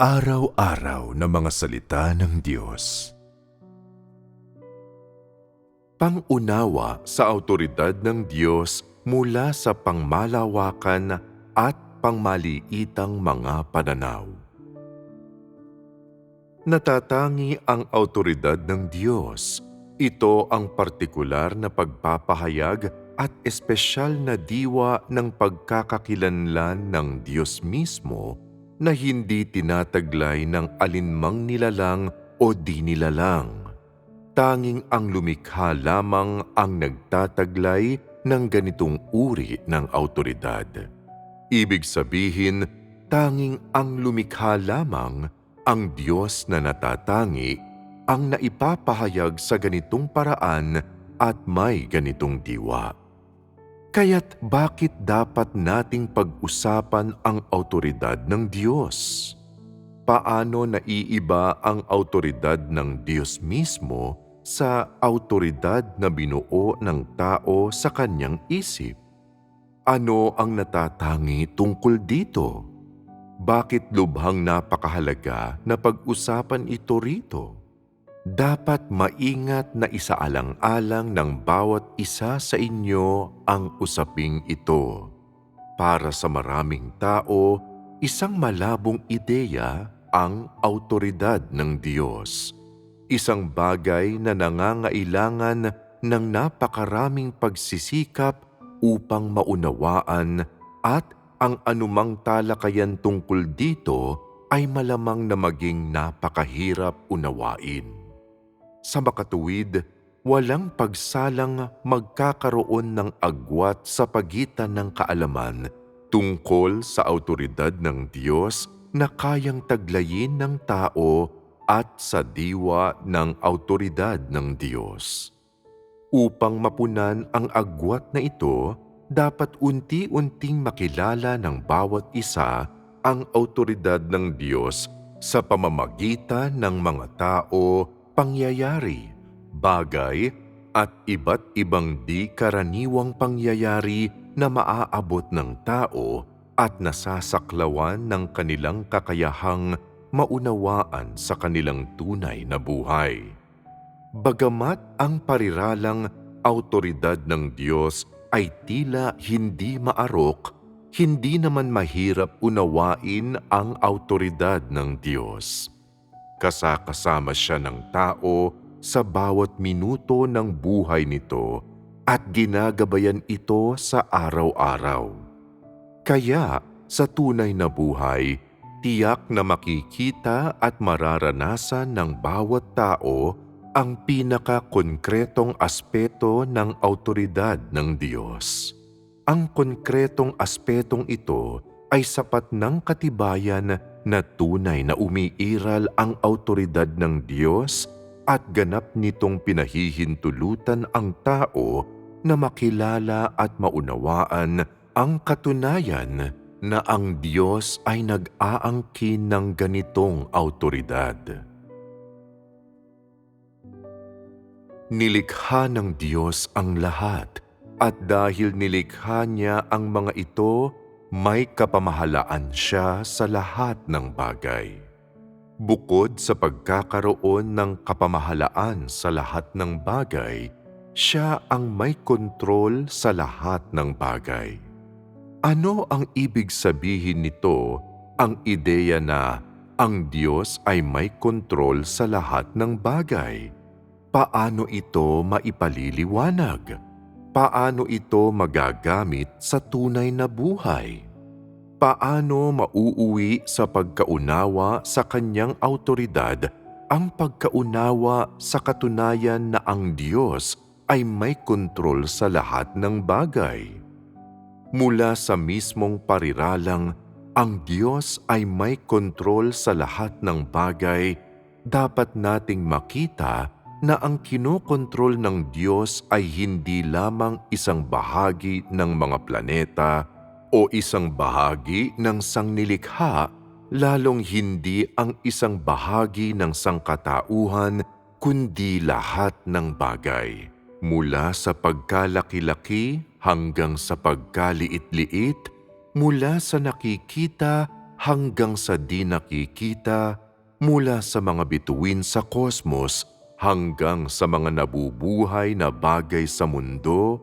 Pang-araw-araw na mga salita ng Diyos. Pangunawa sa autoridad ng Diyos mula sa pangmalawakan at pangmaliitang mga pananaw. Natatangi ang autoridad ng Diyos. Ito ang partikular na pagpapahayag at espesyal na diwa ng pagkakakilanlan ng Diyos mismo na hindi tinataglay ng alinmang nilalang o di nilalang. Tanging ang lumikha lamang ang nagtataglay ng ganitong uri ng autoridad. Ibig sabihin, tanging ang lumikha lamang ang Diyos na natatangi ang naipapahayag sa ganitong paraan at may ganitong diwa. Kaya't bakit dapat nating pag-usapan ang autoridad ng Diyos? Paano naiiba ang autoridad ng Diyos mismo sa autoridad na binuo ng tao sa kanyang isip? Ano ang natatangi tungkol dito? Bakit lubhang napakahalaga na pag-usapan ito rito? Dapat maingat na isaalang-alang ng bawat isa sa inyo ang usaping ito. Para sa maraming tao, isang malabong ideya ang autoridad ng Diyos. Isang bagay na nangangailangan ng napakaraming pagsisikap upang maunawaan at ang anumang talakayan tungkol dito ay malamang na maging napakahirap unawain. Sa makatuwid, walang pagsalang magkakaroon ng agwat sa pagitan ng kaalaman tungkol sa autoridad ng Diyos na kayang taglayin ng tao at sa diwa ng autoridad ng Diyos. Upang mapunan ang agwat na ito, dapat unti-unting makilala ng bawat isa ang autoridad ng Diyos sa pamamagitan ng mga tao pangyayari, bagay at iba't ibang di karaniwang pangyayari na maaabot ng tao at nasasaklawan ng kanilang kakayahang maunawaan sa kanilang tunay na buhay. Bagamat ang pariralang autoridad ng Diyos ay tila hindi maarok, hindi naman mahirap unawain ang autoridad ng Diyos kasakasama siya ng tao sa bawat minuto ng buhay nito at ginagabayan ito sa araw-araw. Kaya sa tunay na buhay, tiyak na makikita at mararanasan ng bawat tao ang pinaka-konkretong aspeto ng autoridad ng Diyos. Ang konkretong aspetong ito ay sapat ng katibayan na tunay na umiiral ang autoridad ng Diyos at ganap nitong pinahihintulutan ang tao na makilala at maunawaan ang katunayan na ang Diyos ay nag-aangkin ng ganitong autoridad. Nilikha ng Diyos ang lahat at dahil nilikha niya ang mga ito, may kapamahalaan siya sa lahat ng bagay. Bukod sa pagkakaroon ng kapamahalaan sa lahat ng bagay, siya ang may kontrol sa lahat ng bagay. Ano ang ibig sabihin nito, ang ideya na ang Diyos ay may kontrol sa lahat ng bagay? Paano ito maipaliliwanag? Paano ito magagamit sa tunay na buhay? Paano mauuwi sa pagkaunawa sa kanyang autoridad ang pagkaunawa sa katunayan na ang Diyos ay may kontrol sa lahat ng bagay? Mula sa mismong pariralang, ang Diyos ay may kontrol sa lahat ng bagay, dapat nating makita na ang kinokontrol ng Diyos ay hindi lamang isang bahagi ng mga planeta o isang bahagi ng sangnilikha, lalong hindi ang isang bahagi ng sangkatauhan, kundi lahat ng bagay. Mula sa pagkalaki-laki hanggang sa pagkaliit-liit, mula sa nakikita hanggang sa di nakikita mula sa mga bituin sa kosmos hanggang sa mga nabubuhay na bagay sa mundo,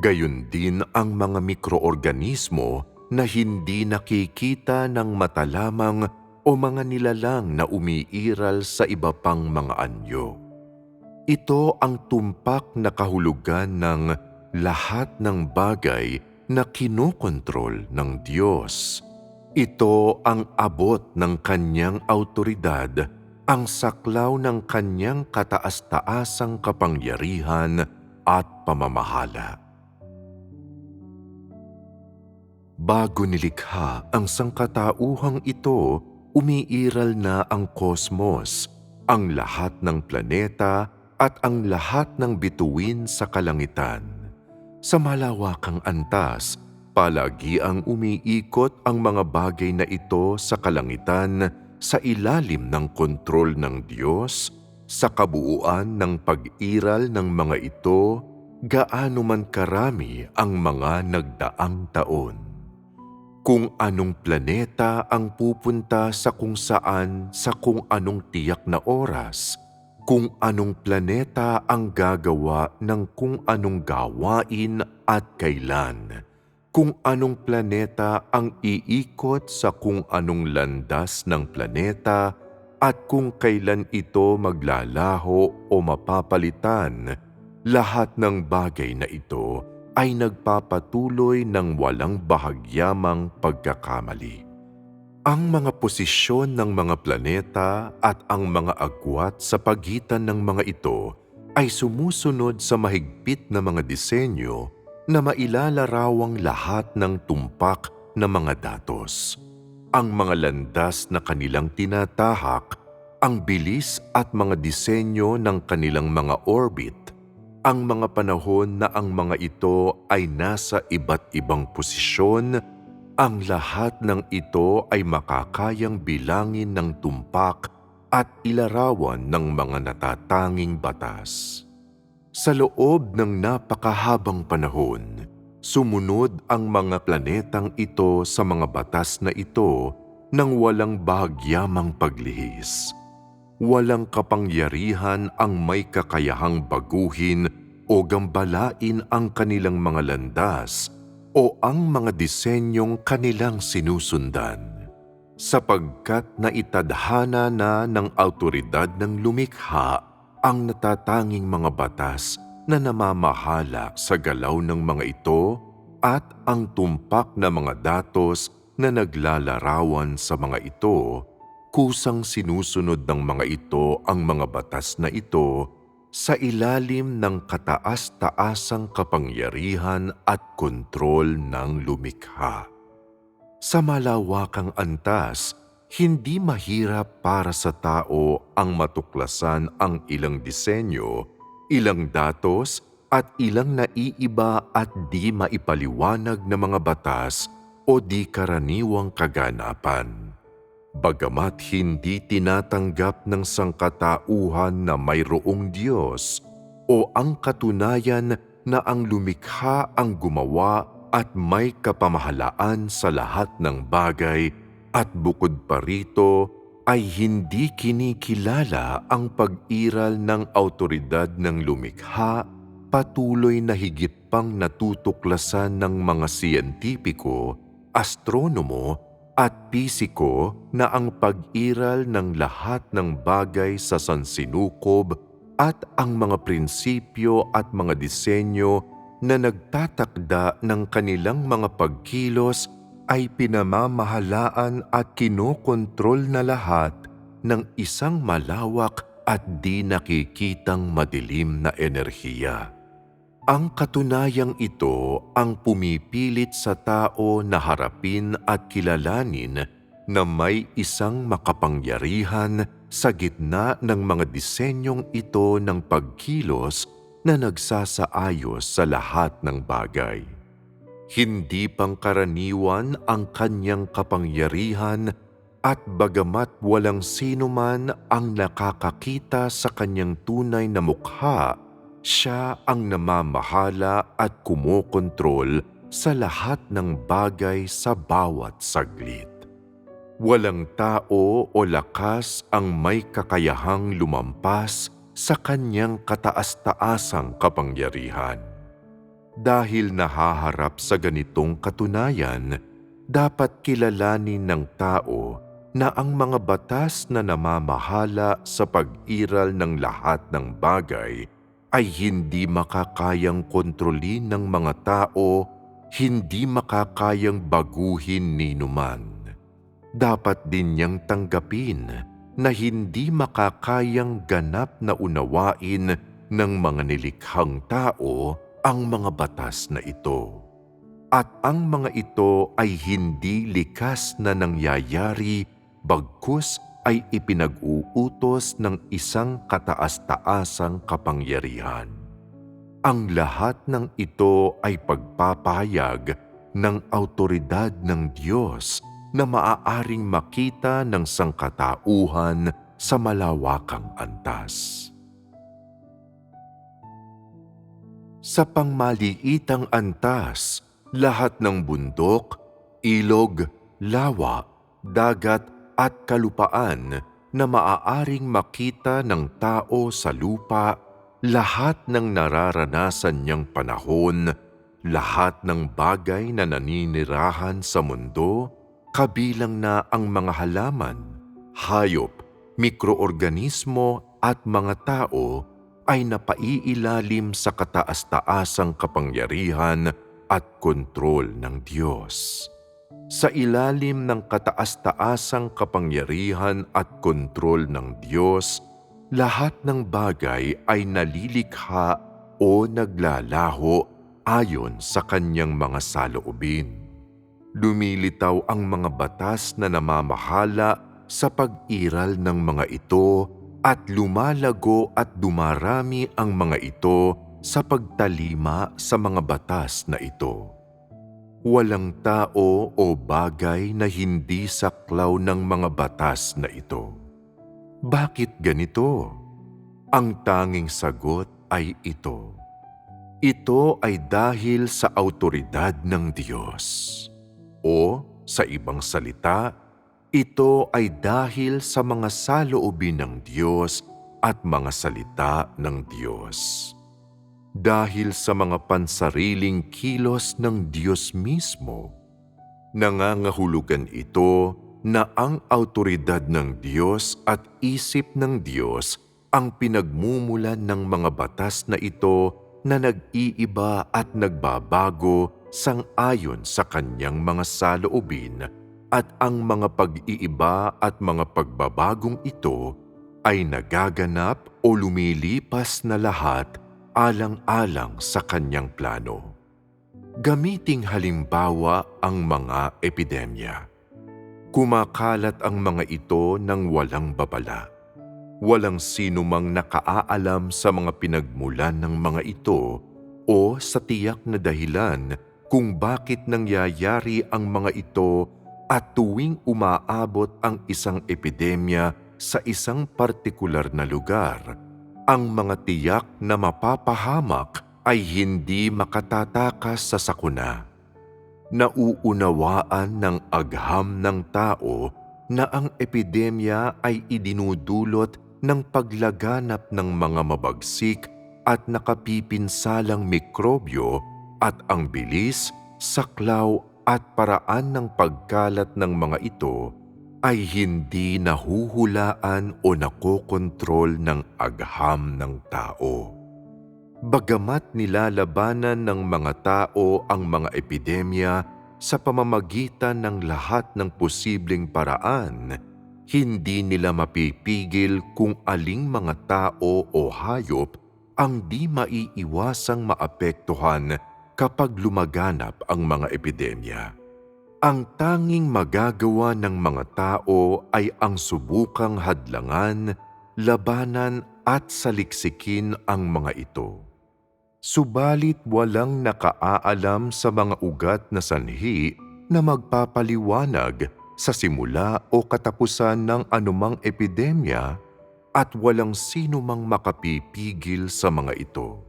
gayon din ang mga mikroorganismo na hindi nakikita ng mata lamang o mga nilalang na umiiral sa iba pang mga anyo. Ito ang tumpak na kahulugan ng lahat ng bagay na kinokontrol ng Diyos. Ito ang abot ng kanyang autoridad, ang saklaw ng kanyang kataas-taasang kapangyarihan at pamamahala. Bago nilikha ang sangkatauhang ito, umiiral na ang kosmos, ang lahat ng planeta at ang lahat ng bituin sa kalangitan. Sa malawakang antas, palagi ang umiikot ang mga bagay na ito sa kalangitan sa ilalim ng kontrol ng Diyos, sa kabuuan ng pag-iral ng mga ito, gaano man karami ang mga nagdaang taon. Kung anong planeta ang pupunta sa kung saan sa kung anong tiyak na oras – kung anong planeta ang gagawa ng kung anong gawain at kailan, kung anong planeta ang iikot sa kung anong landas ng planeta at kung kailan ito maglalaho o mapapalitan, lahat ng bagay na ito ay nagpapatuloy ng walang bahagyamang pagkakamali. Ang mga posisyon ng mga planeta at ang mga agwat sa pagitan ng mga ito ay sumusunod sa mahigpit na mga disenyo na mailalarawang lahat ng tumpak na mga datos. Ang mga landas na kanilang tinatahak, ang bilis at mga disenyo ng kanilang mga orbit, ang mga panahon na ang mga ito ay nasa iba't ibang posisyon ang lahat ng ito ay makakayang bilangin ng tumpak at ilarawan ng mga natatanging batas. Sa loob ng napakahabang panahon, sumunod ang mga planetang ito sa mga batas na ito nang walang bahagyamang paglihis. Walang kapangyarihan ang may kakayahang baguhin o gambalain ang kanilang mga landas o ang mga disenyong kanilang sinusundan sapagkat naitadhana na ng autoridad ng lumikha ang natatanging mga batas na namamahala sa galaw ng mga ito at ang tumpak na mga datos na naglalarawan sa mga ito, kusang sinusunod ng mga ito ang mga batas na ito sa ilalim ng kataas-taasang kapangyarihan at kontrol ng lumikha. Sa malawakang antas, hindi mahirap para sa tao ang matuklasan ang ilang disenyo, ilang datos at ilang naiiba at di maipaliwanag na mga batas o di karaniwang kaganapan. Bagamat hindi tinatanggap ng sangkatauhan na mayroong Diyos o ang katunayan na ang lumikha ang gumawa at may kapamahalaan sa lahat ng bagay at bukod pa rito ay hindi kinikilala ang pag-iral ng autoridad ng lumikha patuloy na higit pang natutuklasan ng mga siyentipiko, astronomo at pisiko na ang pag-iral ng lahat ng bagay sa sansinukob at ang mga prinsipyo at mga disenyo na nagtatakda ng kanilang mga pagkilos ay pinamamahalaan at kinokontrol na lahat ng isang malawak at di nakikitang madilim na enerhiya. Ang katunayang ito ang pumipilit sa tao na harapin at kilalanin na may isang makapangyarihan sa gitna ng mga disenyong ito ng pagkilos na nagsasaayos sa lahat ng bagay. Hindi pangkaraniwan ang kanyang kapangyarihan at bagamat walang sino man ang nakakakita sa kanyang tunay na mukha, siya ang namamahala at kumokontrol sa lahat ng bagay sa bawat saglit. Walang tao o lakas ang may kakayahang lumampas sa kanyang kataas-taasang kapangyarihan. Dahil nahaharap sa ganitong katunayan, dapat kilalanin ng tao na ang mga batas na namamahala sa pag-iral ng lahat ng bagay ay hindi makakayang kontrolin ng mga tao, hindi makakayang baguhin ni numan. Dapat din niyang tanggapin na hindi makakayang ganap na unawain ng mga nilikhang tao ang mga batas na ito. At ang mga ito ay hindi likas na nangyayari bagkus ay ipinag-uutos ng isang kataas-taasang kapangyarihan. Ang lahat ng ito ay pagpapahayag ng autoridad ng Diyos na maaaring makita ng sangkatauhan sa malawakang antas. Sa pangmaliitang antas, lahat ng bundok, ilog, lawa, dagat at kalupaan na maaaring makita ng tao sa lupa, lahat ng nararanasan niyang panahon, lahat ng bagay na naninirahan sa mundo, kabilang na ang mga halaman, hayop, mikroorganismo at mga tao ay napaiilalim sa kataas-taasang kapangyarihan at kontrol ng Diyos. Sa ilalim ng kataas-taasang kapangyarihan at kontrol ng Diyos, lahat ng bagay ay nalilikha o naglalaho ayon sa kanyang mga saloobin lumilitaw ang mga batas na namamahala sa pag-iral ng mga ito at lumalago at dumarami ang mga ito sa pagtalima sa mga batas na ito. Walang tao o bagay na hindi saklaw ng mga batas na ito. Bakit ganito? Ang tanging sagot ay ito. Ito ay dahil sa autoridad ng Diyos. O sa ibang salita, ito ay dahil sa mga saloobin ng Diyos at mga salita ng Diyos. Dahil sa mga pansariling kilos ng Diyos mismo, nangangahulugan ito na ang autoridad ng Diyos at isip ng Diyos ang pinagmumulan ng mga batas na ito na nag-iiba at nagbabago sang-ayon sa kanyang mga saloobin at ang mga pag-iiba at mga pagbabagong ito ay nagaganap o lumilipas na lahat alang-alang sa kanyang plano. Gamiting halimbawa ang mga epidemya. Kumakalat ang mga ito ng walang babala. Walang sino mang nakaaalam sa mga pinagmulan ng mga ito o sa tiyak na dahilan kung bakit nangyayari ang mga ito at tuwing umaabot ang isang epidemya sa isang partikular na lugar, ang mga tiyak na mapapahamak ay hindi makatatakas sa sakuna. Nauunawaan ng agham ng tao na ang epidemya ay idinudulot ng paglaganap ng mga mabagsik at nakapipinsalang mikrobyo at ang bilis, saklaw at paraan ng pagkalat ng mga ito ay hindi nahuhulaan o nakokontrol ng agham ng tao. Bagamat nilalabanan ng mga tao ang mga epidemya sa pamamagitan ng lahat ng posibleng paraan, hindi nila mapipigil kung aling mga tao o hayop ang di maiiwasang maapektuhan kapag lumaganap ang mga epidemya. Ang tanging magagawa ng mga tao ay ang subukang hadlangan, labanan at saliksikin ang mga ito. Subalit walang nakaaalam sa mga ugat na sanhi na magpapaliwanag sa simula o katapusan ng anumang epidemya at walang sino mang makapipigil sa mga ito.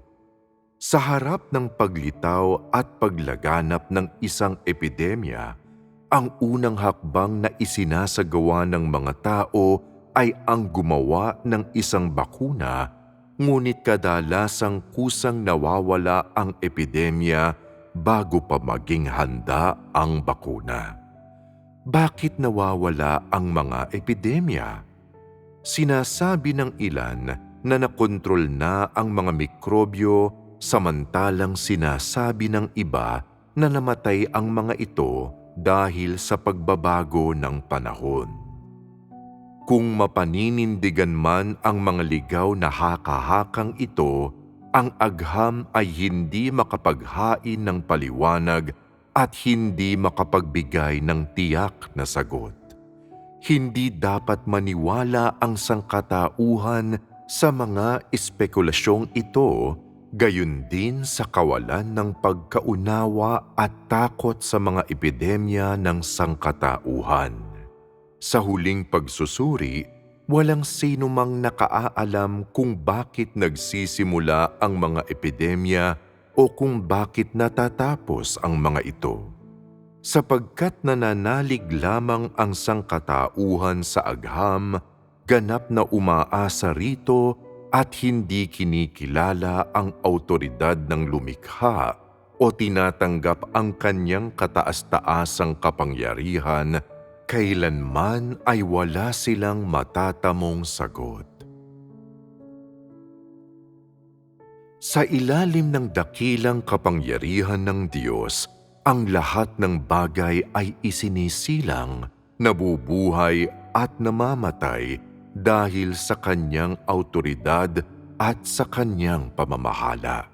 Sa harap ng paglitaw at paglaganap ng isang epidemya, ang unang hakbang na isinasagawa ng mga tao ay ang gumawa ng isang bakuna, ngunit kadalasang kusang nawawala ang epidemya bago pa maging handa ang bakuna. Bakit nawawala ang mga epidemya? Sinasabi ng ilan na nakontrol na ang mga mikrobyo samantalang sinasabi ng iba na namatay ang mga ito dahil sa pagbabago ng panahon. Kung mapaninindigan man ang mga ligaw na hakahakang ito, ang agham ay hindi makapaghain ng paliwanag at hindi makapagbigay ng tiyak na sagot. Hindi dapat maniwala ang sangkatauhan sa mga espekulasyong ito, gayon din sa kawalan ng pagkaunawa at takot sa mga epidemya ng sangkatauhan. Sa huling pagsusuri, walang sino mang nakaaalam kung bakit nagsisimula ang mga epidemya o kung bakit natatapos ang mga ito. Sapagkat nananalig lamang ang sangkatauhan sa agham, ganap na umaasa rito at hindi kinikilala ang autoridad ng lumikha o tinatanggap ang kanyang kataas-taasang kapangyarihan kailanman ay wala silang matatamong sagot. Sa ilalim ng dakilang kapangyarihan ng Diyos, ang lahat ng bagay ay isinisilang, nabubuhay at namamatay dahil sa kanyang autoridad at sa kanyang pamamahala.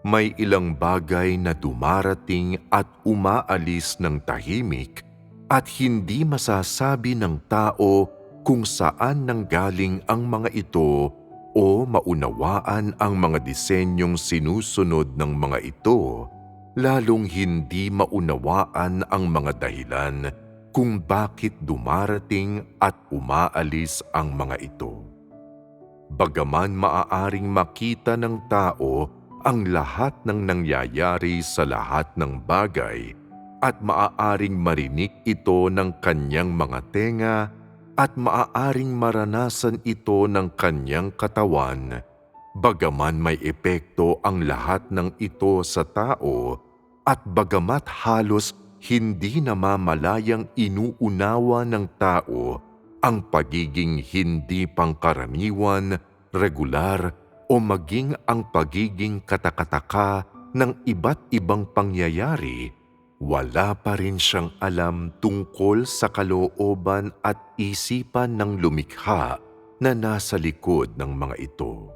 May ilang bagay na dumarating at umaalis ng tahimik at hindi masasabi ng tao kung saan nanggaling ang mga ito o maunawaan ang mga disenyong sinusunod ng mga ito, lalong hindi maunawaan ang mga dahilan kung bakit dumarating at umaalis ang mga ito. Bagaman maaaring makita ng tao ang lahat ng nangyayari sa lahat ng bagay, at maaaring marinig ito ng kanyang mga tenga at maaaring maranasan ito ng kanyang katawan, bagaman may epekto ang lahat ng ito sa tao at bagamat halos hindi namamalayang inuunawa ng tao ang pagiging hindi pangkaraniwan, regular o maging ang pagiging katakataka ng iba't ibang pangyayari, wala pa rin siyang alam tungkol sa kalooban at isipan ng lumikha na nasa likod ng mga ito.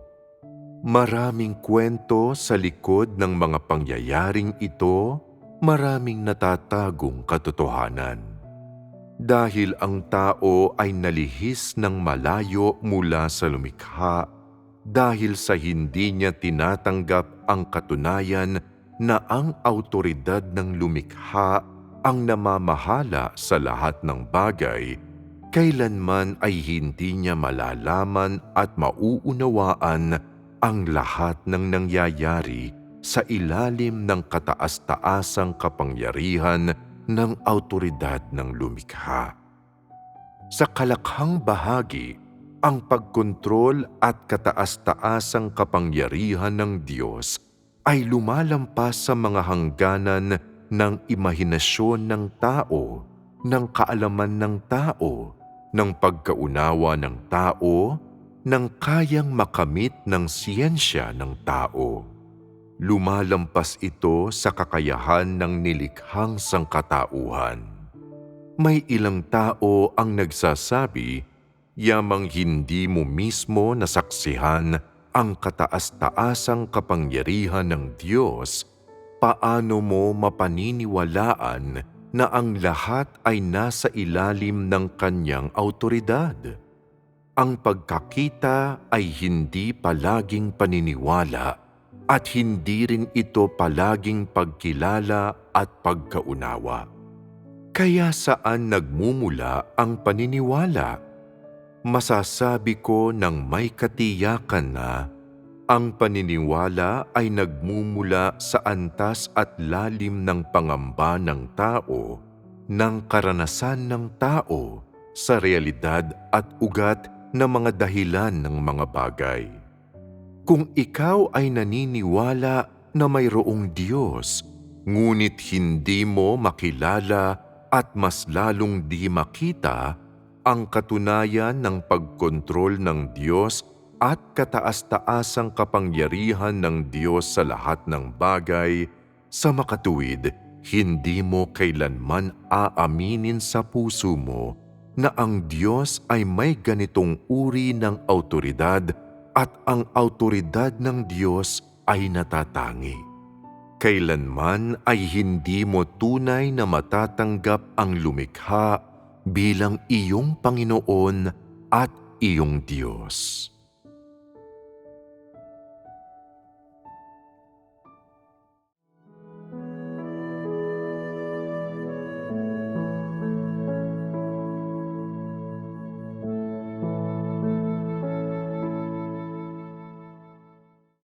Maraming kwento sa likod ng mga pangyayaring ito, maraming natatagong katotohanan. Dahil ang tao ay nalihis ng malayo mula sa lumikha, dahil sa hindi niya tinatanggap ang katunayan na ang autoridad ng lumikha ang namamahala sa lahat ng bagay, kailanman ay hindi niya malalaman at mauunawaan ang lahat ng nangyayari sa ilalim ng kataas-taasang kapangyarihan ng autoridad ng lumikha. Sa kalakhang bahagi, ang pagkontrol at kataas-taasang kapangyarihan ng Diyos ay lumalampas sa mga hangganan ng imahinasyon ng tao, ng kaalaman ng tao, ng pagkaunawa ng tao, ng kayang makamit ng siyensya ng tao. Lumalampas ito sa kakayahan ng nilikhang sangkatauhan. May ilang tao ang nagsasabi, yamang hindi mo mismo nasaksihan ang kataas-taasang kapangyarihan ng Diyos, paano mo mapaniniwalaan na ang lahat ay nasa ilalim ng kanyang autoridad? Ang pagkakita ay hindi palaging paniniwala at hindi rin ito palaging pagkilala at pagkaunawa. Kaya saan nagmumula ang paniniwala? masasabi ko ng may katiyakan na ang paniniwala ay nagmumula sa antas at lalim ng pangamba ng tao ng karanasan ng tao sa realidad at ugat ng mga dahilan ng mga bagay. Kung ikaw ay naniniwala na mayroong Diyos, ngunit hindi mo makilala at mas lalong di makita ang katunayan ng pagkontrol ng Diyos at kataas-taasang kapangyarihan ng Diyos sa lahat ng bagay, sa makatuwid, hindi mo kailanman aaminin sa puso mo na ang Diyos ay may ganitong uri ng autoridad at ang autoridad ng Diyos ay natatangi. Kailanman ay hindi mo tunay na matatanggap ang lumikha bilang iyong Panginoon at iyong Diyos.